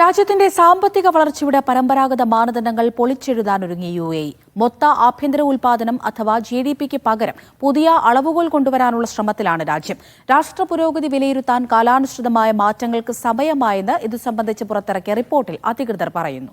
രാജ്യത്തിന്റെ സാമ്പത്തിക വളർച്ചയുടെ പരമ്പരാഗത മാനദണ്ഡങ്ങൾ പൊളിച്ചെഴുതാനൊരുങ്ങി യു എ മൊത്ത ആഭ്യന്തര ഉൽപാദനം അഥവാ ജി ഡി പിക്ക് പകരം പുതിയ അളവുകൾ കൊണ്ടുവരാനുള്ള ശ്രമത്തിലാണ് രാജ്യം. രാഷ്ട്ര പുരോഗതി വിലയിരുത്താൻ കാലാനുസൃതമായ മാറ്റങ്ങൾക്ക് സമയമായെന്ന് ഇതു സംബന്ധിച്ച് പുറത്തിറക്കിയ റിപ്പോർട്ടിൽ അധികൃതർ പറയുന്നു.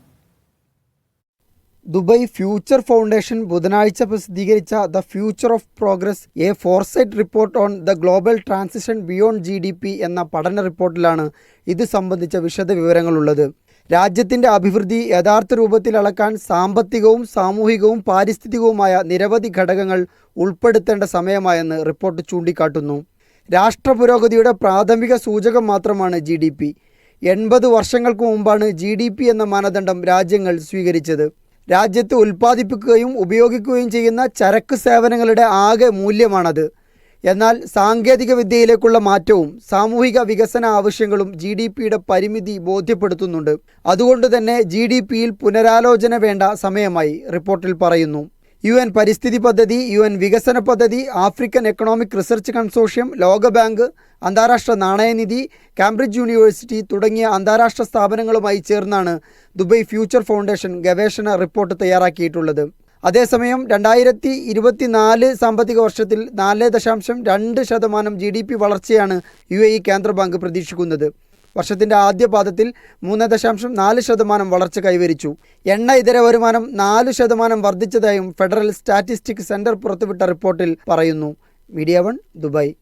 ദുബായ് ഫ്യൂച്ചർ ഫൗണ്ടേഷൻ ബുധനാഴ്ച പ്രസിദ്ധീകരിച്ച the future of progress a foresight report on the global transition beyond G D P എന്ന പഠന റിപ്പോർട്ടിലാണ് ഇത് സംബന്ധിച്ച വിശദ വിവരങ്ങളുള്ളത് രാജ്യത്തിന്റെ അഭിവൃദ്ധി യഥാർത്ഥ രൂപത്തിൽ അളക്കാൻ സാമ്പത്തികവും സാമൂഹികവും പാരിസ്ഥിതികവുമായ നിരവധി ഘടകങ്ങൾ ഉൾപ്പെടുത്തേണ്ട സമയമായെന്ന് റിപ്പോർട്ട് ചൂണ്ടിക്കാട്ടുന്നു. രാഷ്ട്ര പുരോഗതിയുടെ പ്രാഥമിക സൂചകം മാത്രമാണ് ജി ഡി പി. എൺപത് വർഷങ്ങൾക്ക് മുമ്പാണ് ജി ഡി പി എന്ന മാനദണ്ഡം രാജ്യങ്ങൾ സ്വീകരിച്ചത്. രാജ്യത്ത് ഉൽപ്പാദിപ്പിക്കുകയും ഉപയോഗിക്കുകയും ചെയ്യുന്ന ചരക്ക് സേവനങ്ങളുടെ ആകെ മൂല്യമാണത്. എന്നാൽ സാങ്കേതിക വിദ്യയിലേക്കുള്ള മാറ്റവും സാമൂഹിക വികസന ആവശ്യങ്ങളും ജി ഡി പിയുടെ പരിമിതി ബോധ്യപ്പെടുത്തുന്നുണ്ട്. അതുകൊണ്ട് തന്നെ ജി ഡി പിയിൽ പുനരാലോചന വേണ്ട സമയമായി റിപ്പോർട്ടിൽ പറയുന്നു. യു എൻ പരിസ്ഥിതി പദ്ധതി യു എൻ വികസന പദ്ധതി ആഫ്രിക്കൻ എക്കണോമിക് റിസർച്ച് കൺസോഷ്യം ലോകബാങ്ക് അന്താരാഷ്ട്ര നാണയനിധി കാംബ്രിഡ്ജ് യൂണിവേഴ്സിറ്റി തുടങ്ങിയ അന്താരാഷ്ട്ര സ്ഥാപനങ്ങളുമായി ചേർന്നാണ് ദുബൈ ഫ്യൂച്ചർ ഫൗണ്ടേഷൻ ഗവേഷണ റിപ്പോർട്ട് തയ്യാറാക്കിയിട്ടുള്ളത്. അതേസമയം രണ്ടായിരത്തി ഇരുപത്തിനാല് സാമ്പത്തിക വർഷത്തിൽ നാല് ദശാംശം രണ്ട് ശതമാനം ജി ഡി പി വളർച്ചയാണ് യു എ ഇ കേന്ദ്ര ബാങ്ക് പ്രതീക്ഷിക്കുന്നത്. വർഷത്തിന്റെ ആദ്യ പാദത്തിൽ മൂന്ന് ദശാംശം നാല് ശതമാനം വളർച്ച കൈവരിച്ചു. എണ്ണ ഇതര വരുമാനം നാല് ശതമാനം വർദ്ധിച്ചതായും ഫെഡറൽ സ്റ്റാറ്റിസ്റ്റിക് സെന്റർ പുറത്തുവിട്ട റിപ്പോർട്ടിൽ പറയുന്നു. Media one Dubai.